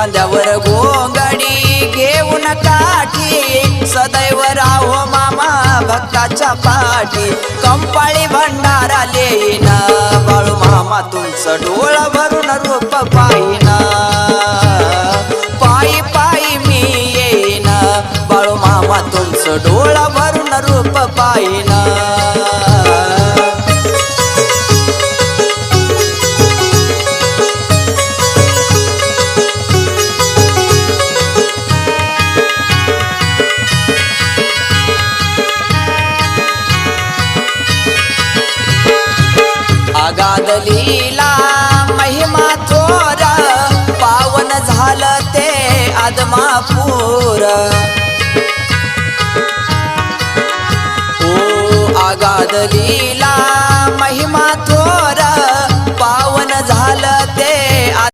खांद्यावर गोंगडी घेऊन काठी सदैव राहो मामा भक्ताच्या पाठी. कंपाळी भंडारा लेईन बाळू मामा तुमचं डोळ भरून रूप पाहिना. पायी पायी मी येईन. बाळू मामा तुमचं डोळ भरून रूप पाहिना. आगाद लीला महिमा थोर पावन झालं ते आदमापूर. ओ आगाद लीला महिमा